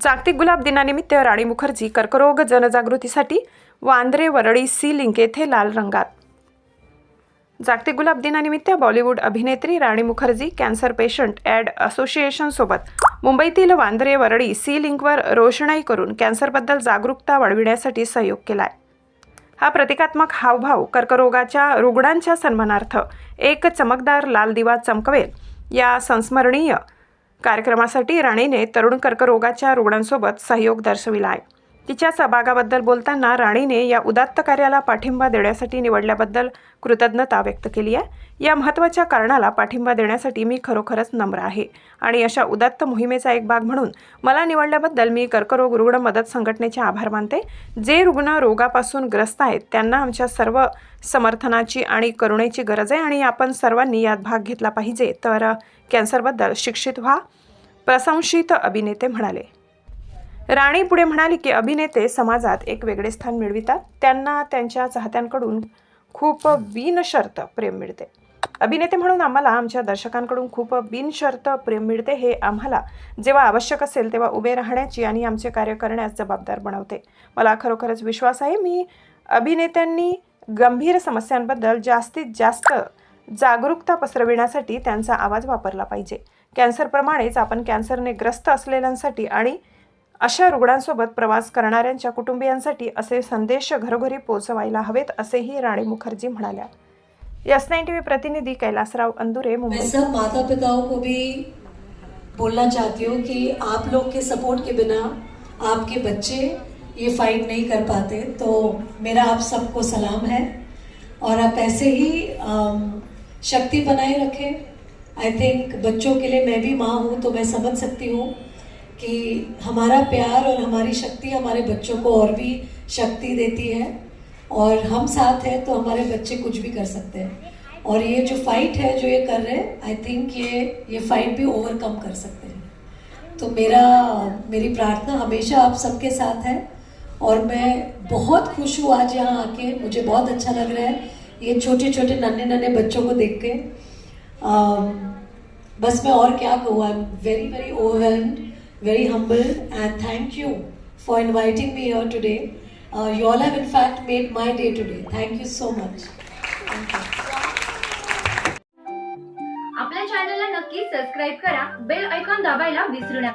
जागतिक गुलाब दिनानिमित्त राणी मुखर्जी कर्करोग जनजागृतीसाठी वांद्रे वरळी सी लिंक येथे लाल रंगात. जागतिक गुलाब दिनानिमित्त बॉलिवूड अभिनेत्री Rani Mukherjee cancer patient aid असोसिएशनसोबत मुंबईतील वांद्रे वरळी सी लिंकवर रोषणाई करून कॅन्सरबद्दल जागरूकता वाढविण्यासाठी सहयोग केला आहे हा प्रतिकात्मक हावभाव कर्करोगाच्या रुग्णांच्या सन्मानार्थ एक चमकदार लाल दिवा चमकवेल या संस्मरणीय कार्यक्रमासाठी राणीने तरुण कर्करोगाच्या रुग्णांसोबत सहयोग दर्शविला आहे. तिच्या सहभागाबद्दल बोलताना राणीने या उदात्त कार्याला पाठिंबा देण्यासाठी निवडल्याबद्दल कृतज्ञता व्यक्त केली आहे. या महत्त्वाच्या कारणाला पाठिंबा देण्यासाठी मी खरोखरच नम्र आहे. आणि अशा उदात्त मोहिमेचा एक भाग म्हणून मला निवडल्याबद्दल मी कर्करोग रुग्ण मदत संघटनेचे आभार मानते. जे रुग्ण रोगापासून ग्रस्त आहेत त्यांना आमच्या सर्व समर्थनाची आणि करुणेची गरज आहे आणि आपण सर्वांनी यात भाग घेतला पाहिजे. तर कॅन्सरबद्दल शिक्षित व्हा प्रशंसित अभिनेते म्हणाले. राणी पुढे म्हणाली की अभिनेते समाजात एक वेगळे स्थान मिळवितात. त्यांना त्यांच्या चाहत्यांकडून खूप बिनशर्त प्रेम मिळते. अभिनेते म्हणून आम्हाला आमच्या दर्शकांकडून खूप बिनशर्त प्रेम मिळते हे आम्हाला जेव्हा आवश्यक असेल तेव्हा उभे राहण्याची आणि आमचे कार्य करण्यास जबाबदार बनवते. मला खरोखरच विश्वास आहे मी अभिनेत्यांनी गंभीर समस्यांबद्दल जास्तीत जास्त जागरूकता पसरविण्यासाठी त्यांचा आवाज वापरला पाहिजे. कॅन्सरप्रमाणेच आपण कॅन्सरने ग्रस्त असलेल्यांसाठी आणि अशा रुग्णांसोबत प्रवास करणाऱ्यांच्या कुटुंबियांसाठी असे संदेश घरोघरी पोहोचवायला हवेत असेही राणी मुखर्जी म्हणाल्या. यस नाईन टी व्ही प्रतिनिधी कैलासराव अंदुरे मुंबई. सब माता पिताओं को भी बोलना चाहती हूँ कि आप लोग के सपोर्ट के बिना आपके बच्चे ये फाइट नहीं कर पाते। तो मेरा आप सबको सलाम है। और आप ऐसे ही शक्ति बनाए रखें। आई थिंक बच्चों के लिए मैं भी माँ हूँ तो मैं समझ सकती हूँ। कि हमारा प्यार और हमारी शक्ति हमारे बच्चों को और भी शक्ति देती है। और हम साथ हैं तो हमारे बच्चे कुछ भी कर सकते हैं। और ये जो फाइट है जो ये कर रहे हैं आई थिंक ये ये फाइट भी ओवरकम कर सकते हैं। तो मेरा मेरी प्रार्थना हमेशा आप सबके साथ है। और मैं बहुत खुश हूँ आज यहाँ आके। मुझे बहुत अच्छा लग रहा है ये छोटे छोटे नन्हे नन्हे बच्चों को देख के। अम, बस मैं और क्या कहूँ I am very very overwhelmed very humble and thank you for inviting me here today. Uh, you all have in fact made my day today. Thank you so much. आपल्या चॅनलला नक्की सबस्क्राईब करा बेल ऐकॉन दाबायला विसरू नका